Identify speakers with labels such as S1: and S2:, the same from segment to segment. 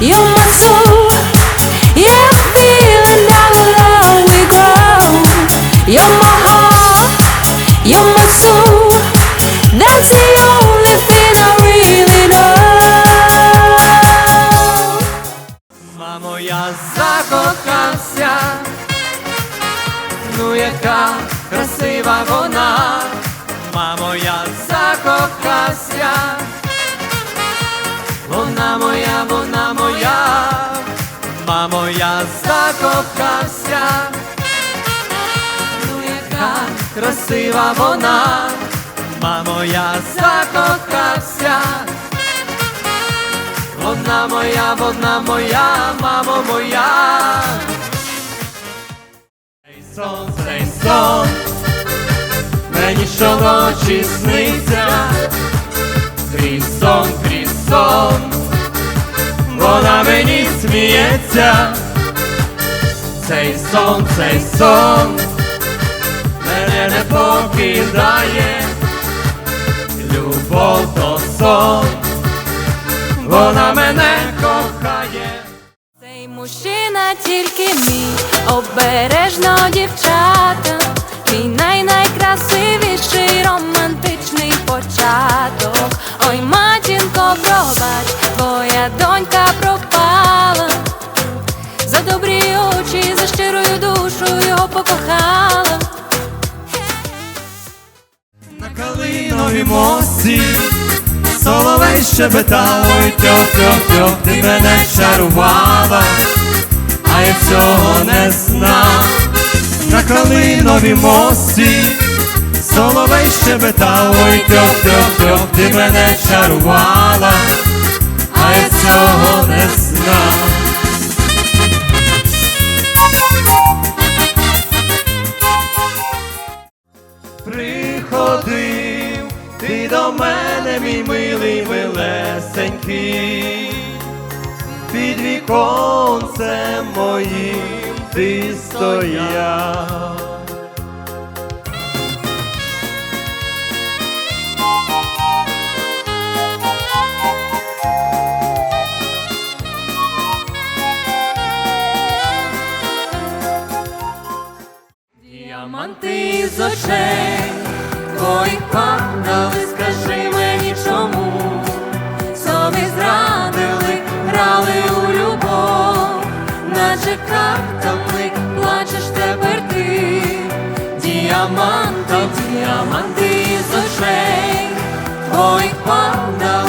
S1: You're my soul. Yeah, I'm feeling how alone we grow. You're my heart. You're my soul. That's the only thing I really know.
S2: Мамо, я закохався, ну яка красива вона, мамо, я закохався, мамо, закохався, ну яка красива вона, мамо, я закохався. Вона моя, вона моя, мамо моя. Цей сон, цей сон, мені щоночі сниться, крізь сон, крізь сон, вона мені сміється, цей сон, цей сон, мене не покидає, любов то сон вона мене кохає.
S1: Цей мужчина тільки мій, обережно дівчата,
S2: соловей щебетав, ой тьох, ти мене чарувала, а я цього не знав. На калиновій мості соловей щебетав, ой тьох, ти мене чарувала, а я цього не знав. Ти до мене, мій милий милесенький, під віконцем моїм ти стояв. Діаманти з очей твоїх падали, твоїх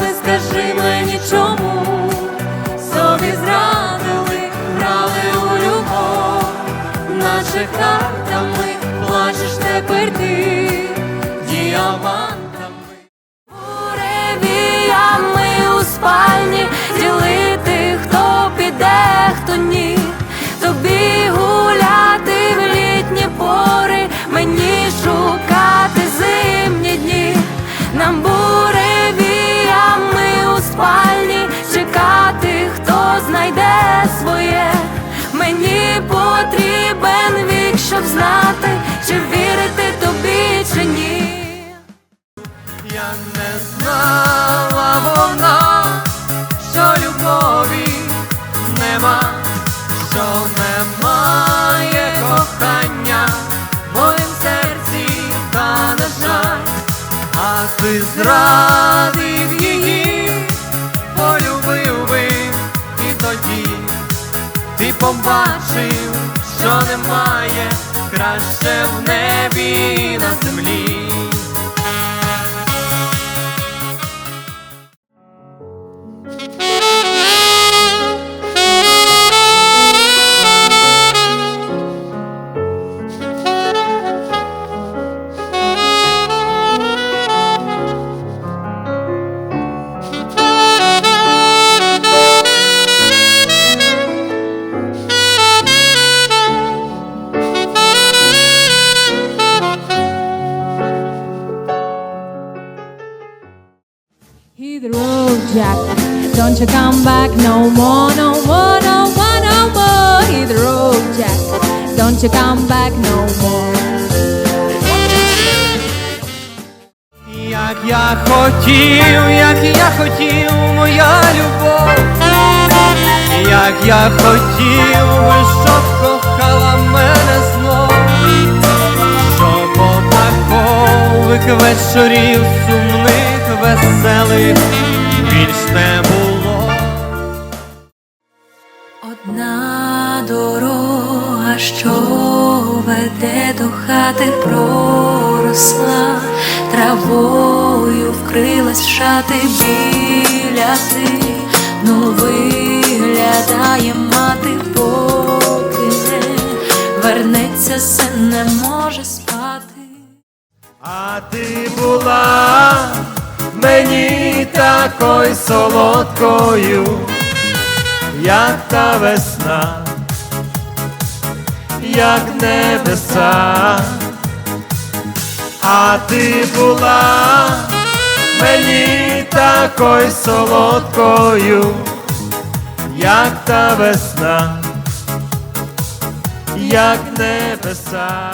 S2: не скажи мені чому потрібен вік, щоб знати, чи вірити тобі, чи ні. Я не знала вона, що любові нема, що немає кохання в моїм серці, та на жаль, а ти зрадив побачив, що немає краще в небі на землі.
S1: The road, Jack. Don't you come back no more, no more, no more, no more. Hit the road, Jack. Don't you come back no more.
S2: Як я хотів, як я хотів, моя любов, як я хотів щоб кохала мене знов, щоб однакових вечорів сумних, веселих більш не було.
S1: Одна дорога, що веде до хати, проросла, травою вкрилась шати біля ти, ну виглядає мати, поки не вернеться, син не може спати.
S2: А ти була мені такою солодкою, як та весна, як небеса, а ти була мені такою солодкою, як та весна, як небеса.